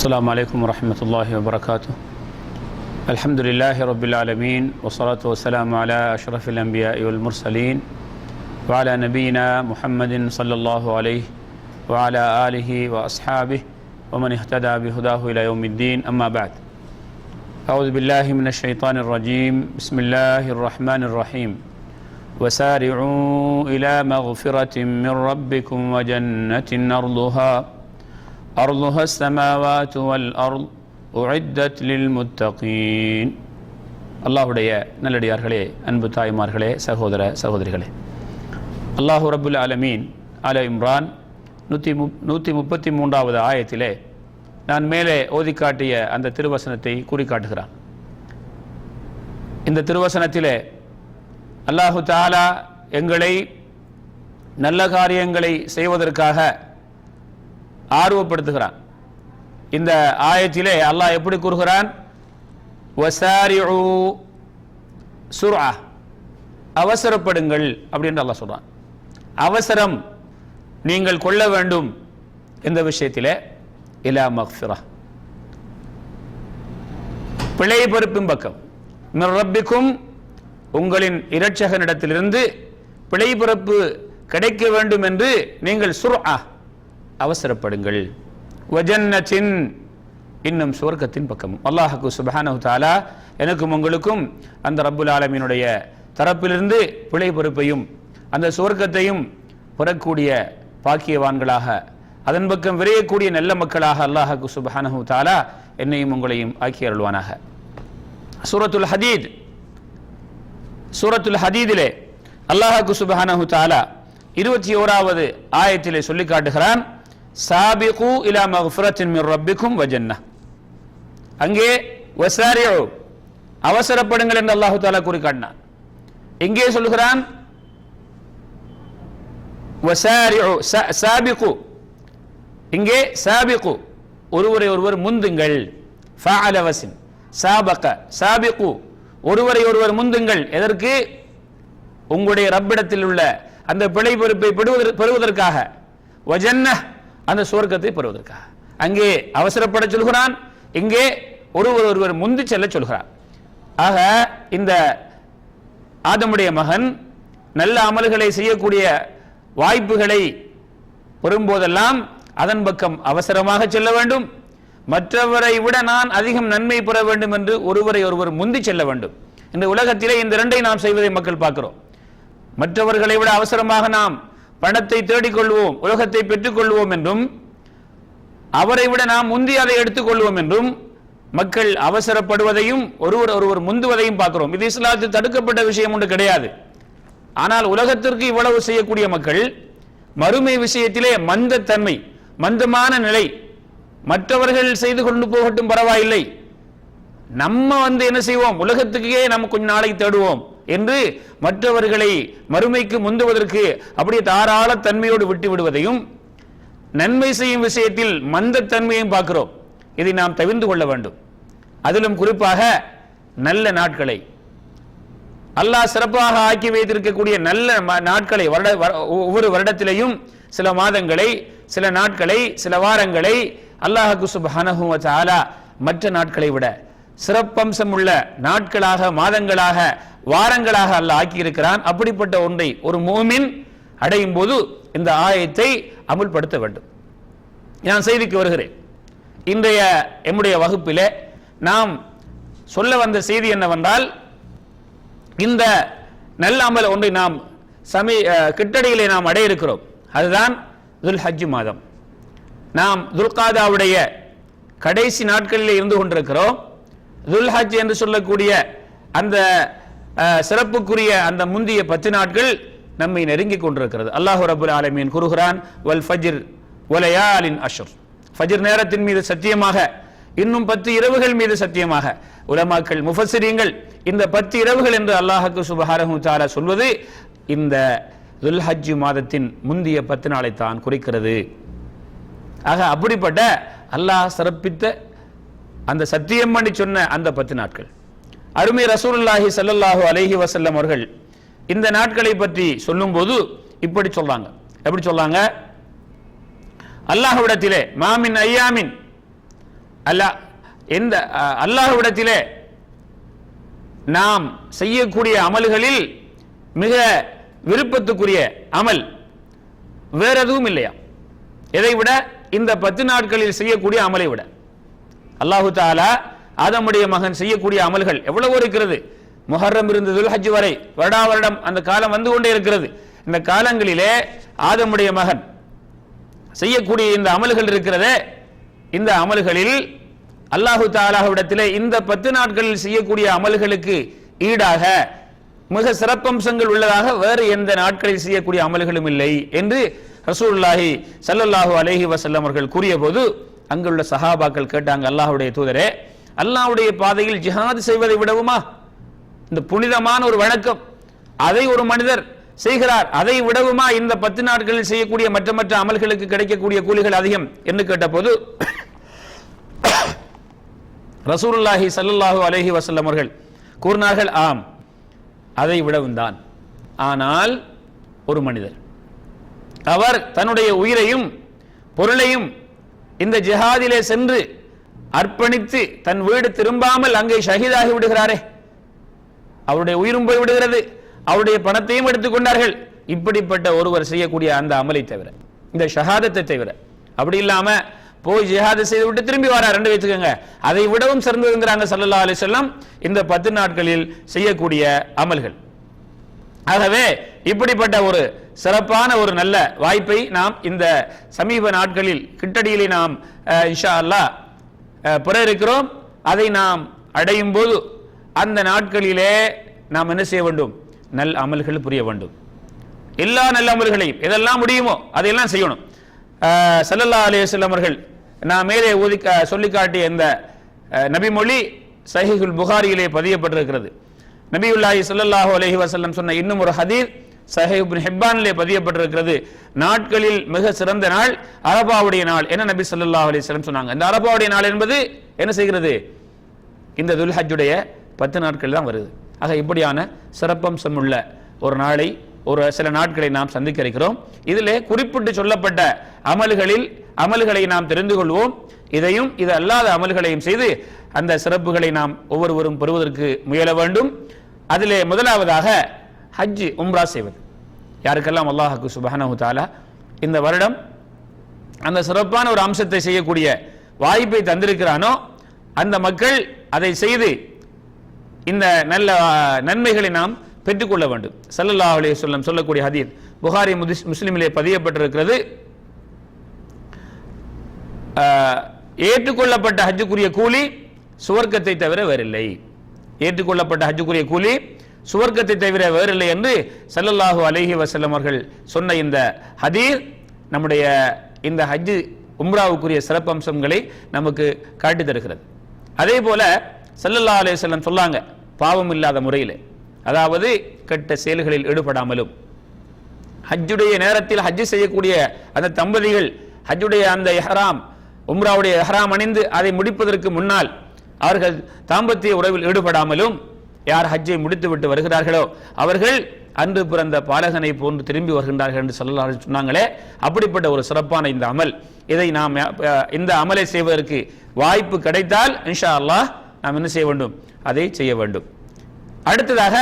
السلام عليكم ورحمة الله وبركاته. الحمد لله رب العالمين والصلاة والسلام على أشرف الأنبياء والمرسلين وعلى نبينا محمد صلى الله عليه وعلى آله وأصحابه ومن اهتدى بهداه إلى يوم الدين. أما بعد أعوذ بالله من الشيطان الرجيم. بسم الله الرحمن الرحيم. وسارعوا إلى مغفرة من ربكم وجنة أرضها أرضها السماوات والأرض أعدت للمتقين அல்லாஹுடைய நல்லடியார்களே அன்பு தாய்மார்களே சகோதர சகோதரிகளே அல்லாஹு ரபுல் அலமீன் அல இம்ரான் நூற்றி முப் நூற்றி முப்பத்தி மூன்றாவது ஆயத்திலே நான் மேலே ஓதி காட்டிய அந்த திருவசனத்தை குறிக்காட்டுகிறான் இந்த திருவசனத்திலே அல்லாஹு தாலா எங்களை நல்ல காரியங்களை செய்வதற்காக ஆர்வப்படுத்துகிறான். இந்த ஆயத்திலே அல்லாஹ் எப்படி கூறுகிறான்? வசாரிஉ அவசரப்படுங்கள் அப்படின்னு அல்லாஹ் சொல்றான். அவசரம் நீங்கள் கொள்ள வேண்டும் இந்த விஷயத்திலே இலா மக்ஃபிரா பிழை பொறுப்பின் பக்கம். ரப்பிக்கும் உங்களின் இரட்சகனிடத்திலிருந்து பிழை பொறுப்பு கிடைக்க வேண்டும் என்று நீங்கள் சுர்ஆ அவசரப்படுங்கள். இன்னும் சுவர்க்கத்தின் பக்கம் அல்லாஹுக்கு சுபஹானு தாலா எனக்கும் உங்களுக்கும் அந்த ரப்புல் ஆலமீனுடைய தரப்பிலிருந்து பிழை பொறுப்பையும் அந்த சுவர்க்கத்தையும் பெறக்கூடிய பாக்கியவான்களாக அதன் பக்கம் விரையக்கூடிய நல்ல மக்களாக அல்லாஹுக்கு சுபஹானு தாலா என்னையும் உங்களையும் ஆக்கி அருள்வானாக. சூரத்துல் ஹதீத் சூரத்துல் ஹதீதிலே அல்லாஹாக்கு சுபஹானு தாலா இருபத்தி ஓராவது ஆயத்திலே சொல்லி காட்டுகிறான். சாபிகு இலா மக்ஃபிரத்தின் மின் ரப்பிக்கும் வஜன்னா அங்கே வசாரியோ அவசரப்படுங்கள் என்று அல்லாஹு தாலா கூறி காட்டினான் எங்கே சொல்லுகிறான் வசாரியோ சாபிகு இங்கே சாபிகு ஒருவரை ஒருவர் முந்துங்கள். ஃபஅலவசின் சாபக சாபிகு ஒருவரை ஒருவர் முந்துங்கள். எதற்கு? உங்களுடைய ரப்பிடத்தில் உள்ள அந்த பிழை பொறுப்பை பெறுவதற்காக. வஜன்ன அந்த சுவர்க்கத்தை பெறுவதற்காக. அங்கே அவசரப்பட சொல்கிறான். இங்கே ஒருவர் ஒருவர் முந்தி செல்ல சொல்கிறார். ஆக இந்த ஆதமுடைய மகன் நல்ல அமல்களை செய்யக்கூடிய வாய்ப்புகளை பெறும்போதெல்லாம் அதன் பக்கம் அவசரமாக செல்ல வேண்டும். மற்றவரை விட நான் அதிகம் நன்மை பெற வேண்டும் என்று ஒருவரை ஒருவர் முந்தி செல்ல வேண்டும். இந்த உலகத்திலே இந்த இரண்டை நாம் செய்வதை மக்கள் பார்க்கிறோம். மற்றவர்களை விட அவசரமாக நாம் பணத்தை தேடிக்கொள்வோம் உலகத்தை பெற்றுக்கொள்வோம் என்றும் அவரை விட நாம் முந்தி அதை எடுத்துக்கொள்வோம் என்றும் மக்கள் அவசரப்படுவதையும் ஒருவர் ஒருவர் முந்துவதையும் பார்க்கிறோம். இது இஸ்லாத்தில் தடுக்கப்பட்ட விஷயம் ஒன்று கிடையாது. ஆனால் உலகத்திற்கு இவ்வளவு செய்யக்கூடிய மக்கள் மறுமை விஷயத்திலே மந்தத்தன்மை மந்தமான நிலை மற்றவர்கள் செய்து கொண்டு போகட்டும் பரவாயில்லை. நம்ம வந்து என்ன செய்வோம்? உலகத்துக்கே நம்ம கொஞ்ச நாளைக்கு தேடுவோம். என்று மற்றவர்களை மறுமைக்கு முந்துவதற்கு அப்படியே தாராள தன்மையோடு விட்டு விடுவதையும் நன்மை செய்யும் விஷயத்தில் மந்த பார்க்கிறோம். இதை நாம் தவிர்ந்து கொள்ள வேண்டும். அதிலும் குறிப்பாக நல்ல நாட்களை. அல்லாஹ் சிறப்பாக ஆக்கி வைத்திருக்கக்கூடிய நல்ல நாட்களை வருட ஒவ்வொரு வருடத்திலையும் சில மாதங்களை சில நாட்களை சில வாரங்களை அல்லாஹு சுப்ஹானஹு வ மற்ற நாட்களை விட சிறப்பம்சம் உள்ள நாட்களாக மாதங்களாக வாரங்களாக அல்ல ஆக்கியிருக்கிறான். அப்படிப்பட்ட ஒன்றை ஒரு மூமின் அடையும் போது இந்த ஆயத்தை அமுல்படுத்த வேண்டும். நான் செய்திக்கு வருகிறேன். இன்றைய எம்முடைய வகுப்பிலே நாம் சொல்ல வந்த செய்தி என்னவென்றால் இந்த நல்ல அமல் ஒன்றை நாம் சமீ கிட்டடியிலே நாம் அடைய இருக்கிறோம் அதுதான் துல் ஹஜ் மாதம். நாம் துல்காதாவுடைய கடைசி நாட்களில் இருந்து கொண்டிருக்கிறோம். துல் ஹஜ் என்று சொல்லக்கூடிய அந்த சிறப்புக்குரிய அந்த முந்திய பத்து நாட்கள் நம்மை நெருங்கி கொண்டிருக்கிறது. அல்லாஹு ரபுல் ஆலமீன் குருகுரான் வல் ஃபஜிர் ஒலையாலின் அஷர். ஃபஜிர் நேரத்தின் மீது சத்தியமாக இன்னும் பத்து இரவுகள் மீது சத்தியமாக. உலமாக்கள் முஃபசிரியங்கள் இந்த பத்து இரவுகள் என்று அல்லாஹுக்கு சுபஹாரஹு தாரா சொல்வது இந்த துல் ஹஜ் மாதத்தின் முந்திய பத்து நாளை தான் குறிக்கிறது. ஆக அப்படிப்பட்ட அல்லாஹ் சிறப்பித்த அந்த சத்தியம் பண்ணி சொன்ன அந்த பத்து நாட்கள். அருமை ரசூல்லாஹி சல்லல்லாஹு அலஹி வசல்லம் அவர்கள் இந்த நாட்களை பற்றி சொல்லும்போது இப்படி சொல்றாங்க. எப்படி சொல்றாங்க? அல்லாஹுவிடத்திலே மாமின் ஐயாமின். அல்லாஹ் எந்த அல்லாஹுவிடத்திலே நாம் செய்யக்கூடிய அமல்களில் மிக விருப்பத்துக்குரிய அமல் வேற எதுவும் இல்லையா? எதை விட இந்த பத்து நாட்களில் செய்யக்கூடிய அமலை விட. அல்லாஹு தாலா ஆதமுடைய மகன் செய்யக்கூடிய அமல்கள் எவ்வளவு இருக்கிறது. முஹர்ரம் இருந்து துல்ஹஜ் வரை வருடா வருடம் அந்த காலம் வந்து கொண்டே இருக்கிறது. இந்த காலங்களிலே ஆதமுடைய மகன் செய்யக்கூடிய இந்த அமல்கள் இருக்கிறதே இந்த அமல்களில் அல்லாஹு தாலாவிடத்திலே இந்த பத்து நாட்களில் செய்யக்கூடிய அமல்களுக்கு ஈடாக மிக சிறப்பம்சங்கள் உள்ளதாக வேறு எந்த நாட்களில் செய்யக்கூடிய அமல்களும் இல்லை என்று ரசூல்லாஹி சல்லல்லாஹு அலஹி வசல்லம் அவர்கள் கூறிய போது அங்குள்ள சஹாபாக்கள் கேட்டாங்க அல்லாஹுடைய தூதரே அல்லாவுடைய பாதையில் ஜிஹாது செய்வதை விடவுமா? இந்த புனிதமான ஒரு வணக்கம். அதை ஒரு மனிதர் செய்கிறார். அதை விடவுமா? இந்த பத்து நாட்களில் செய்யக்கூடிய மற்ற மற்ற அமல்களுக்கு கிடைக்கக்கூடிய கூலிகள் அதிகம் என்று கேட்டபோது ரசூருல்லாஹி சல்லுல்லாஹு அலஹி வசல்லம் அவர்கள் கூறினார்கள் ஆம் அதை விடவும் தான். ஆனால் ஒரு மனிதர். அவர் தன்னுடைய உயிரையும் பொருளையும் இந்த ஜிஹாதிலே சென்று அர்ப்பணித்து தன் வீடு திரும்பாமல் அங்கே ஷஹீதாகி விடுகிறாரே. அவருடைய உயிரும் போய் விடுகிறது. அவருடைய பணத்தையும் எடுத்துக்கொண்டார்கள் இப்படிப்பட்ட ஒருவர் செய்யக்கூடிய அந்த அமலை தவிர இந்த ஷஹாதத்தை தவிர அப்படி இல்லாம போய் ஜிஹாது செய்து விட்டு திரும்பி வரா ரெண்டு வச்சுக்கோங்க அதை விடவும் சிறந்ததுங்கிறாங்க சல்லா அலி செல்லம் இந்த பத்து நாட்களில் செய்யக்கூடிய அமல்கள். ஆகவே இப்படிப்பட்ட ஒரு சிறப்பான ஒரு நல்ல வாய்ப்பை நாம் இந்த சமீப நாட்களில் கிட்டடியிலே நாம் அஹ், இன்ஷா அல்லாஹ் பெற இருக்கிறோம் அதை நாம் அடையும் போது அந்த நாட்களிலே நாம் என்ன செய்ய வேண்டும்? நல் அமல்கள் புரிய வேண்டும். எல்லா நல்ல அமல்களையும் எதெல்லாம் முடியுமோ அதையெல்லாம் செய்யணும். சல்லல்லா ஸல்லல்லாஹு அவர்கள் நான் மேலே ஊதி சொல்லிக்காட்டிய இந்த அஹ், நபிமொழி சஹிகுல் புகாரியிலே பதியப்பட்டிருக்கிறது. நபியுல்லாஹி ஸல்லல்லாஹு அலஹி வசல்லம் சொன்ன இன்னும் ஒரு ஹதீர் சஹீஹ் ஹிப்பானிலே பதியப்பட்டிருக்கிறது. நாட்களில் மிக சிறந்த நாள் அரபாவுடைய நாள். என்ன நபி சொல்லா அலைஹி சொன்னாங்க? இந்த அரபாவுடைய நாள் என்பது என்ன செய்கிறது? இந்த துல்ஹஜுடைய பத்து நாட்கள் தான் வருது. ஆக இப்படியான சிறப்பம்சம் உள்ள ஒரு நாளை ஒரு சில நாட்களை நாம் சந்திக்க இருக்கிறோம். இதிலே குறிப்பிட்டு சொல்லப்பட்ட அமல்களில் அமல்களை நாம் தெரிந்து கொள்வோம். இதையும் இது அல்லாத அமல்களையும் செய்து அந்த சிறப்புகளை நாம் ஒவ்வொருவரும் பெறுவதற்கு முயல வேண்டும். அதிலே முதலாவதாக ஹஜ்ஜு உம்ரா செய்வது. யாருக்கெல்லாம் அல்லாஹுக்கு சுபஹனஹு தாலா இந்த வருடம் அந்த சிறப்பான ஒரு அம்சத்தை செய்யக்கூடிய வாய்ப்பை தந்திருக்கிறானோ அந்த மக்கள் அதை செய்து இந்த நல்ல நன்மைகளை நாம் பெற்றுக்கொள்ள வேண்டும். சல்லல்லா அலி சொல்லம் சொல்லக்கூடிய ஹதீர் புகாரி முதிஸ் முஸ்லிமிலே பதியப்பட்டிருக்கிறது. ஏற்றுக்கொள்ளப்பட்ட ஹஜ்ஜுக்குரிய கூலி சுவர்க்கத்தை தவிர வேறில்லை. ஏற்றுக்கொள்ளப்பட்ட ஹஜ்ஜுக்குரிய கூலி சுவர்க்கத்தை தவிர வேறில்லை என்று சல்லல்லாஹு அலஹி வசல்லம் அவர்கள் சொன்ன இந்த ஹதீர் நம்முடைய இந்த ஹஜ்ஜு உம்ராவுக்குரிய சிறப்பம்சங்களை நமக்கு காட்டி தருகிறது. அதே போல சல்லல்லா அலைஹி சொல்லாங்க பாவம் இல்லாத முறையில். அதாவது கெட்ட செயல்களில் ஈடுபடாமலும். ஹஜ்ஜுடைய நேரத்தில் ஹஜ்ஜு செய்யக்கூடிய அந்த தம்பதிகள் ஹஜ்ஜுடைய அந்த எஹராம் உம்ராவுடைய எஹராம் அணிந்து அதை முடிப்பதற்கு முன்னால் அவர்கள் தாம்பத்திய உறவில் ஈடுபடாமலும் யார் ஹஜ்ஜை முடித்துவிட்டு வருகிறார்களோ அவர்கள் அன்று பிறந்த பாலகனை போன்று திரும்பி வருகின்றார்கள் என்று சொல்லலாம் சொன்னாங்களே. அப்படிப்பட்ட ஒரு சிறப்பான இந்த அமல். இதை நாம் இந்த அமலை செய்வதற்கு வாய்ப்பு கிடைத்தால் இன்ஷா அல்லாஹ் நாம் என்ன செய்ய வேண்டும்? அதை செய்ய வேண்டும். அடுத்ததாக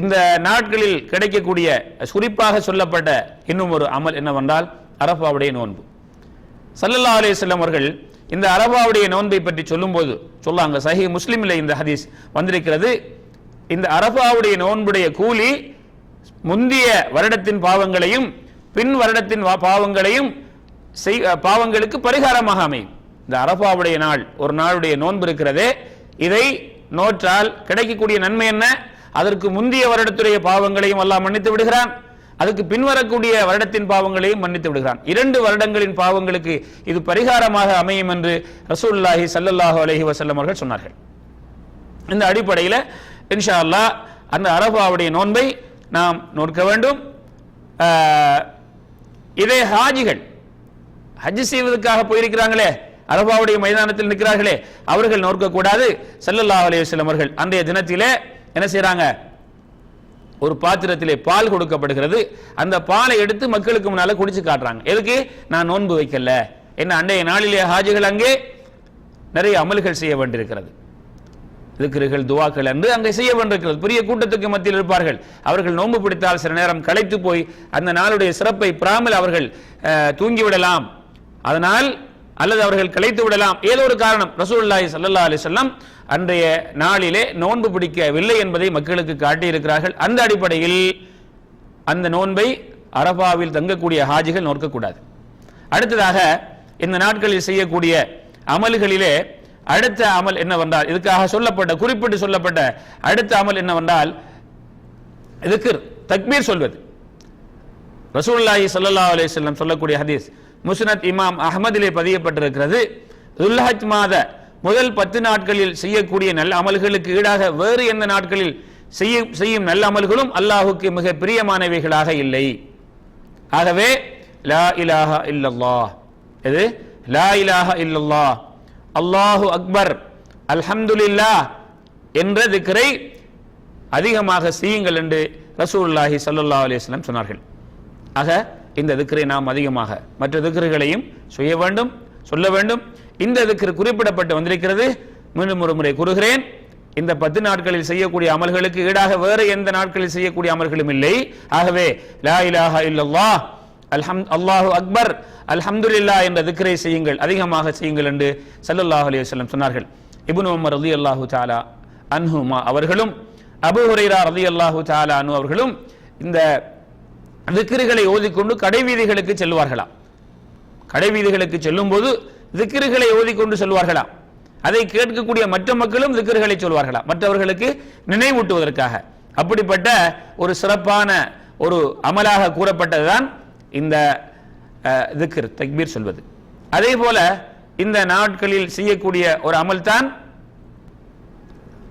இந்த நாட்களில் கிடைக்கக்கூடிய குறிப்பாக சொல்லப்பட்ட இன்னும் ஒரு அமல் என்னவென்றால் அரபாவுடைய நோன்பு. சல்லல்லா அலைஹிஸ்ஸலாம் அவர்கள் இந்த அரபாவுடைய நோன்பை பற்றி சொல்லும்போது சொல்லாங்க சஹி முஸ்லீமில் இந்த ஹதீஸ் வந்திருக்கிறது. இந்த அரபாவுடைய நோன்புடைய கூலி முந்திய வருடத்தின் பாவங்களையும் பின் வருடத்தின் பாவங்களையும் செய்- பாவங்களுக்கு பரிகாரமாக அமையும். இந்த அரபாவுடைய நாள் ஒரு நாளுடைய நோன்பு இருக்கிறதே. இதை நோற்றால் கிடைக்கக்கூடிய நன்மை என்ன? அதற்கு முந்திய வருடத்துடைய பாவங்களையும் அல்லாஹ் மன்னித்து விடுகிறான். அதுக்கு பின்வரக்கூடிய வருடத்தின் பாவங்களையும் மன்னித்து விடுகிறான். இரண்டு வருடங்களின் பாவங்களுக்கு இது பரிகாரமாக அமையும் என்று ரசூல்லாஹி ஸல்லல்லாஹு அலஹி வசல்லம் அவர்கள் சொன்னார்கள். இந்த அடிப்படையில் இன்ஷா அல்லாஹ் அந்த அரபாவுடைய நோன்பை நாம் நோக்க வேண்டும். இதே ஹாஜிகள் ஹஜ் செய்வதற்காக போயிருக்கிறாங்களே அரபாவுடைய மைதானத்தில் நிற்கிறார்களே அவர்கள் நோக்கக்கூடாது ஸல்லல்லாஹு அலைஹி வஸல்லம் அவர்கள் அன்றைய தினத்திலே என்ன செய்கிறாங்க ஒரு பாத்திரத்திலே பால் கொடுக்கப்படுகிறது. அந்த பாலை எடுத்து மக்களுக்கு முன்னால குடிச்சு காட்டுறாங்க. எதுக்கு? நான் நோன்பு வைக்கல. என்ன அன்றைய நாளிலே ஹாஜிகள் அங்கே நிறைய அமல்கள் செய்ய வேண்டியிருக்கிறது. இருக்கிறீர்கள் துவாக்கள் என்று அங்கே செய்ய வேண்டியிருக்கிறது பெரிய கூட்டத்துக்கு மத்தியில் இருப்பார்கள். அவர்கள் நோன்பு பிடித்தால் சில நேரம் களைத்து போய் அந்த நாளுடைய சிறப்பை பெறாமல் அவர்கள் அஹ், தூங்கிவிடலாம். அதனால் அல்லது அவர்கள் களைத்து விடலாம். ஏதோ ஒரு காரணம். ரசூல்லாய் சல்லா அலைஹி அன்றைய நாளிலே நோன்பு பிடிக்கவில்லை என்பதை மக்களுக்கு காட்டியிருக்கிறார்கள். அந்த அடிப்படையில் அந்த நோன்பை அரபாவில் தங்கக்கூடிய ஹாஜிகள் நோக்கக்கூடாது அடுத்ததாக இந்த நாட்களில் செய்யக்கூடிய அமல்களிலே அடுத்த அமல் என்னவென்றால் இதுக்காக சொல்லப்பட்ட குறிப்பிட்டு சொல்லப்பட்ட அடுத்த அமல் என்னவென்றால் இதுக்கு தக்பீர் சொல்வது. ரசூல்லாஹி சல்லா அலைஹி சொல்லக்கூடிய ஹதீஸ் முஸ்னத் இமாம் அஹமதிலே பதியப்பட்டிருக்கிறது. துல்ஹத் மாத முதல் பத்து நாட்களில் செய்யக்கூடிய நல்ல அமல்களுக்கு ஈடாக வேறு எந்த நாட்களில் செய்ய செய்யும் நல்ல அமல்களும் அல்லாஹுக்கு மிக பிரியமானவைகளாக இல்லை. ஆகவே லா இலாஹா இல்லல்லா இது லா இலாஹா இல்லல்லா அல்லாஹு அக்பர் அல்ஹம்துலில்லா என்ற திக்கரை அதிகமாக செய்யுங்கள் என்று ரசூல்லாஹி சல்லா அலைஹி சொன்னார்கள். ஆக இந்த திக்கரை நாம் அதிகமாக மற்ற திக்கர்களையும் செய்ய வேண்டும் சொல்ல வேண்டும். இந்த திக்கர் குறிப்பிடப்பட்டு வந்திருக்கிறது. மீண்டும் ஒரு முறை கூறுகிறேன். இந்த பத்து நாட்களில் செய்யக்கூடிய அமல்களுக்கு ஈடாக வேறு எந்த நாட்களில் செய்யக்கூடிய அமல்களும் இல்லை. ஆகவே லா இலாஹா இல்லல்லாஹ் அல்ஹம் அல்லாஹு அக்பர் அல்ஹம்துல்லா என்ற திக்ரை செய்யுங்கள் அதிகமாக செய்யுங்கள் என்று ஸல்லல்லாஹு அலி வல்லம் சொன்னார்கள். இபுன் உமர் ரலியல்லாஹு சாலா அன்ஹுமா அவர்களும் அபு ஹுரைரா ரலியல்லாஹு சாலா அனு அவர்களும் இந்த திக்ருகளை ஓதிக்கொண்டு கடைவீதிகளுக்கு செல்வார்களாம் கடைவீதிகளுக்கு செல்லும்போது திக்ருகளை ஓதிக்கொண்டு செல்வார்களாம். அதை கேட்கக்கூடிய மற்ற மக்களும் திக்ருகளை சொல்வார்களாம். மற்றவர்களுக்கு நினைவூட்டுவதற்காக. அப்படிப்பட்ட ஒரு சிறப்பான ஒரு அமலாக கூறப்பட்டதுதான் இந்த திக்ர் தக்பீர் சொல்வது. அதே போல இந்த நாட்களில் செய்யக்கூடிய ஒரு அமல் தான்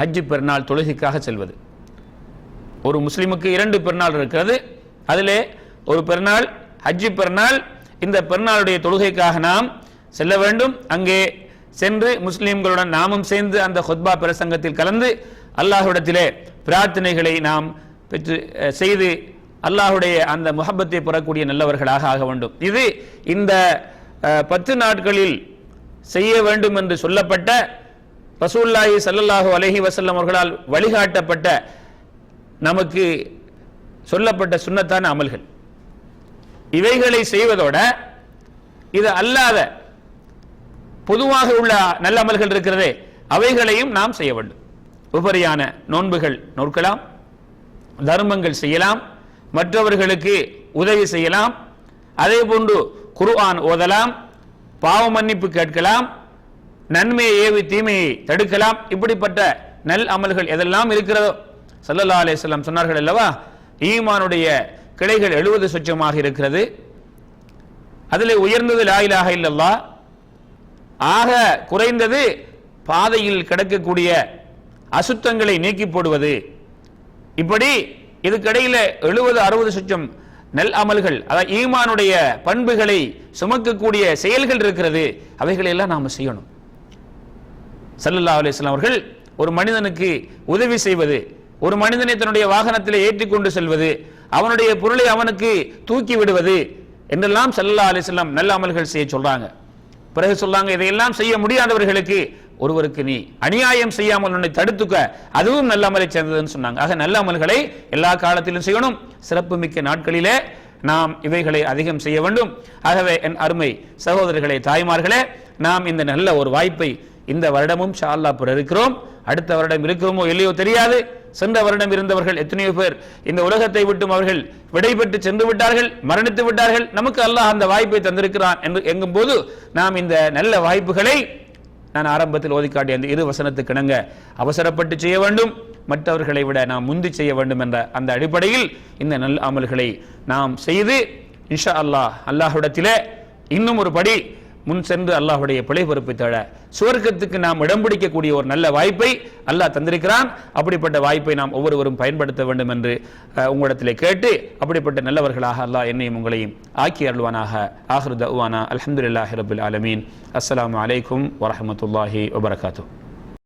ஹஜ்ஜு பெருநாள் தொழுகைக்காக செல்வது. ஒரு முஸ்லிமுக்கு இரண்டு பெருநாள் இருக்கிறது. அதிலே ஒரு பெருநாள் ஹஜ்ஜு பெருநாள் இந்த பெருநாளுடைய தொழுகைக்காக நாம் செல்ல வேண்டும். அங்கே சென்று முஸ்லிம்களுடன் நாமும் சேர்ந்து அந்த ஹொத்பா பிரசங்கத்தில் கலந்து அல்லாஹ்விடத்திலே பிரார்த்தனைகளை நாம் பெற்று செய்து அல்லாஹுடைய அந்த முகப்பத்தை பெறக்கூடிய நல்லவர்களாக ஆக வேண்டும். இது இந்த பத்து நாட்களில் செய்ய வேண்டும் என்று சொல்லப்பட்ட ரசூல்லாஹி சல்லல்லாஹு அலஹி வசல்லம் அவர்களால் வழிகாட்டப்பட்ட நமக்கு சொல்லப்பட்ட சுண்ணத்தான அமல்கள். இவைகளை செய்வதோட இது அல்லாத பொதுவாக உள்ள நல்ல அமல்கள் இருக்கிறதே அவைகளையும் நாம் செய்ய வேண்டும். உபரியான நோன்புகள் நோக்கலாம் தர்மங்கள் செய்யலாம் மற்றவர்களுக்கு உதவி செய்யலாம். அதே போன்று குர்ஆன் ஓதலாம் பாவ மன்னிப்பு கேட்கலாம் நன்மையை ஏவி தீமையை தடுக்கலாம். இப்படிப்பட்ட நல் அமல்கள் எதெல்லாம் இருக்கிறதோ சல்லல்லா அலைஹி சொன்னார்கள் அல்லவா? ஈமானுடைய கிளைகள் எழுபது சொச்சமாக இருக்கிறது. அதில் உயர்ந்தது லாயிலாக இல்லல்லா ஆக குறைந்தது பாதையில் கிடக்கக்கூடிய அசுத்தங்களை நீக்கி போடுவது. இப்படி இதுக்கிடையில எழுபது அறுபது சுற்றம் நெல் அமல்கள் அதாவது ஈமானுடைய பண்புகளை சுமக்கக்கூடிய செயல்கள் இருக்கிறது அவைகளை எல்லாம் செய்யணும். சல்லல்லா அலிஸ்லாம் அவர்கள் ஒரு மனிதனுக்கு உதவி செய்வது ஒரு மனிதனை தன்னுடைய வாகனத்தில் ஏற்றிக்கொண்டு செல்வது அவனுடைய பொருளை அவனுக்கு தூக்கி விடுவது என்றெல்லாம் சல்லா அலிஸ்லாம் நல்ல அமல்கள் செய்ய சொல்றாங்க. பிறகு சொல்றாங்க இதையெல்லாம் செய்ய முடியாதவர்களுக்கு ஒருவருக்கு நீ அநியாயம் செய்யாமல் உன்னை தடுத்துக்க அதுவும் நல்ல அமலை சேர்ந்ததுன்னு சொன்னாங்க. ஆக நல்ல அமல்களை எல்லா காலத்திலும் செய்யணும். சிறப்பு மிக்க நாட்களிலே நாம் இவைகளை அதிகம் செய்ய வேண்டும். ஆகவே என் அருமை சகோதரர்களே தாய்மார்களே நாம் இந்த நல்ல ஒரு வாய்ப்பை இந்த வருடமும் ஷா அல்லாஹ் பெற இருக்கிறோம் அடுத்த வருடம் இருக்கிறோமோ இல்லையோ தெரியாது. சென்ற வருடம் இருந்தவர்கள் எத்தனையோ பேர் இந்த உலகத்தை விட்டும் அவர்கள் விடைபெற்று சென்று விட்டார்கள் மரணித்து விட்டார்கள். நமக்கு அல்லாஹ் அந்த வாய்ப்பை தந்திருக்கிறான் என்று எங்கும்போது நாம் இந்த நல்ல வாய்ப்புகளை நான் ஆரம்பத்தில் ஓதிக்காட்டிய அந்த இரு வசனத்துக்கிணங்க அவசரப்பட்டு செய்ய வேண்டும் மற்றவர்களை விட நாம் முந்தி செய்ய வேண்டும் என்ற அந்த அடிப்படையில் இந்த நல்ல அமல்களை நாம் செய்து இன்ஷா அல்லாஹ் அல்லாஹ்விடத்திலே இன்னும் ஒரு படி முன் சென்று அல்லாஹுடைய பிழை பொறுப்பை தழ சுவர்க்கத்துக்கு நாம் இடம் பிடிக்கக்கூடிய ஒரு நல்ல வாய்ப்பை அல்லாஹ் தந்திருக்கிறான். அப்படிப்பட்ட வாய்ப்பை நாம் ஒவ்வொருவரும் பயன்படுத்த வேண்டும் என்று அஹ், உங்களிடத்திலே கேட்டு அப்படிப்பட்ட நல்லவர்களாக அல்லாஹ் என்னையும் உங்களையும் ஆக்கி அருள்வானாக. ஆஹ்ரு தவானா அல்ஹம்துலில்லாஹி ரபில் ஆலமீன். அஸ்ஸலாமு அலைக்கும் வரஹ்மத்துல்லாஹி வபரகாத்துஹ்.